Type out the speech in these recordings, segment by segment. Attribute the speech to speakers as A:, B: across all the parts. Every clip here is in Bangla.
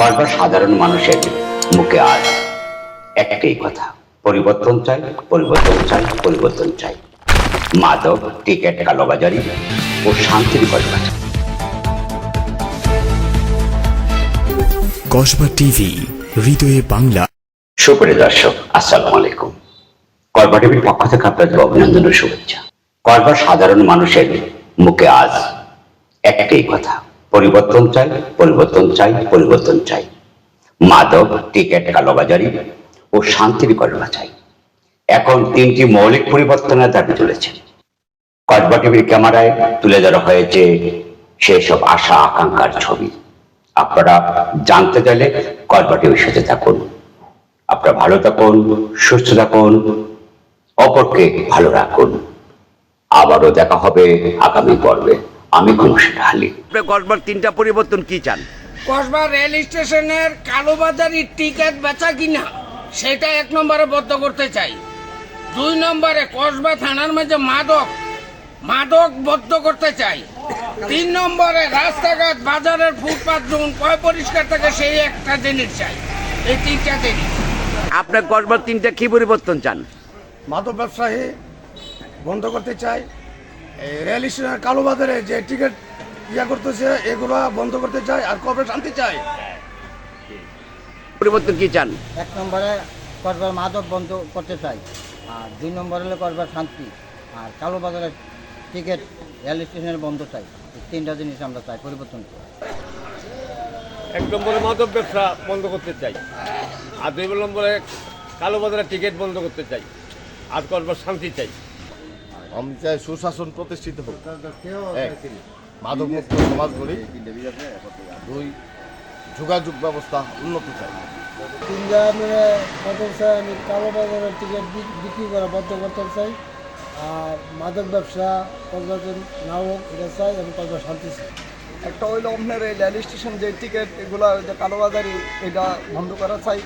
A: কয়েকবার সাধারণ মানুষের মুখে আজ একটাই কথা পরিবর্তন চাই পরিবর্তন চাই পরিবর্তন চাই। মাদক টিকেট কালোবাজারি ও শান্তির গল্প
B: কসবা টিভি হৃদয়ে বাংলা।
A: সুপ্রিয় দর্শক আসসালামু আলাইকুম। করবা টিভির পক্ষ থেকে আপনাদের অভিনন্দন ও শুভেচ্ছা। করবার সাধারণ মানুষের মুখে আজ একটাই কথা পরিবর্তন চাই পরিবর্তন চাই পরিবর্তন চাই। মাদক, টিকেট, কালোবাজারি ও শান্তির গল্প চাই। এখন তিনটি মৌলিক পরিবর্তনের দাবি তুলেছে। কসবা টিভির ক্যামেরায় তুলে ধরা হয়েছে সেই সব আশা, আকাঙ্ক্ষার ছবি। আপনারা জানতে চাইলে কসবা টিভির সাথে থাকুন। আপনারা ভালো থাকুন, সুস্থ থাকুন, অপরকে ভালো রাখুন। আবারও দেখা হবে আগামী পর্বে। আমি খুশি ঢালি
C: আপনি কসবার তিনটা পরিবর্তন কি চান?
D: কসবা রেল স্টেশনের কালোবাজারি টিকিট বেচা কিনা সেটা এক নম্বরে বদ্ধ করতে চাই। দুই নম্বরে কসবা থানার মাঝে মাদক মাদক বদ্ধ করতে চাই। তিন নম্বরে রাস্তাঘাট বাজারের ফুটপাত জোন কয় পরিষ্কার থাকে সেই একটা জিনিস চাই। এই তিনটা জিনিস।
C: আপনার কসবার তিনটা কি পরিবর্তন চান?
E: মাদক ব্যবসায়ী বন্ধ করতে চাই রেল স্টেশনের কালোবাজারে যে টিকিট ইয়া করতেছে এগুলো বন্ধ করতে চাই আর কবে শান্তি চাই
C: পরিবর্তন কি চান?
F: এক নম্বরে করবার মাদক বন্ধ করতে চাই আর দুই নম্বরে হলে করবার শান্তি আর কালোবাজারের টিকিট রেল স্টেশনের বন্ধ চাই এই তিনটা জিনিস আমরা চাই পরিবর্তন চাই।
G: এক নম্বরে মাদক ব্যবসা বন্ধ করতে চাই আর দুই নম্বরে কালোবাজারের টিকিট বন্ধ করতে চাই আর করবার শান্তি চাই।
H: আমি চাই সুশাসন প্রতিষ্ঠিত হোক। এক মাদক মুক্ত সমাজ গড়ি। দুই যোগাযোগ ব্যবস্থা উন্নত চাই।
F: তিনটা আমি চাই আমি কালোবাজারের টিকিট বিক্রি করা বন্ধ করতে চাই। আর মাদক ব্যবসা কর্মচারী নাও এটা চাই এবং কর্মের শান্তি চাই।
I: একটা হইল আপনার এই রেল স্টেশন যে টিকিট এগুলো যে কালোবাজারি এটা বন্ধ করা চাই।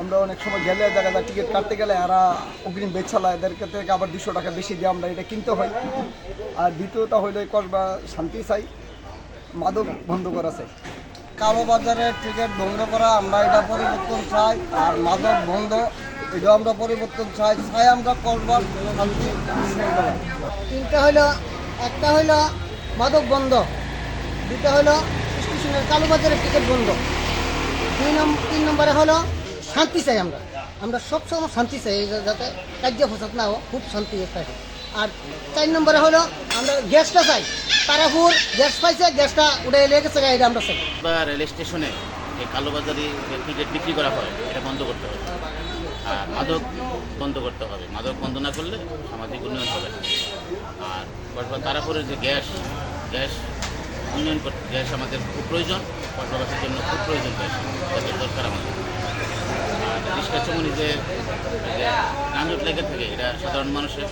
I: আমরা অনেক সময় গেলে দেখা যায় টিকিট কাটতে গেলে এরা অগ্রিম বেচালা এদেরকে থেকে আবার দুশো টাকা বেশি দিয়ে আমরা এটা কিনতে হয়। আর দ্বিতীয়টা হইল কসবা শান্তি চাই। মাদক বন্ধ করা চাই।
F: কালোবাজারের টিকিট বন্ধ করা আমরা এটা পরিবর্তন চাই আর মাদক বন্ধ এটা আমরা পরিবর্তন চাই। চাই আমরা করবার শান্তি। তিনটা হইল, একটা হইল মাদক বন্ধ দুটা হইল স্টেশনের কালোবাজারের টিকিট বন্ধ। তিন নম্বরে হলো শান্তি চাই আমরা। আমরা সব সময় শান্তি চাই যাতে কার্য ফসাদ না হোক, খুব শান্তি থাকে আর চার নম্বরে হলো, আমরা গ্যাসটা চাই। তারাপুর গ্যাস পাইছে, গ্যাসটা উড়ে লেগে গেছে এটা আমরা চাই।
J: রেল স্টেশনে এই কালোবাজারি টিকিট বিক্রি করা হয়, এটা বন্ধ করতে হবে। আর মাদক বন্ধ করতে হবে। মাদক বন্ধ না করলে সামাজিক উন্নয়ন হবে আর কসবা তারাপুরের যে গ্যাস গ্যাস উন্নয়ন করতে গ্যাস আমাদের খুব প্রয়োজন কসবাবাসীর জন্য খুব প্রয়োজন গ্যাস দরকার আমাদের। চমনি যে যানজট লেগে থাকে, এটা সাধারণ মানুষের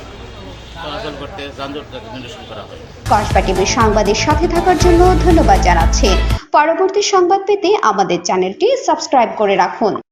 J: চলাচল করতে যানজট নিরসন করা হয়।
K: কসবা সাংবাদিক সাথে থাকার জন্য ধন্যবাদ জানাচ্ছি। পরবর্তী সংবাদ পেতে আমাদের চ্যানেলটি সাবস্ক্রাইব করে রাখুন।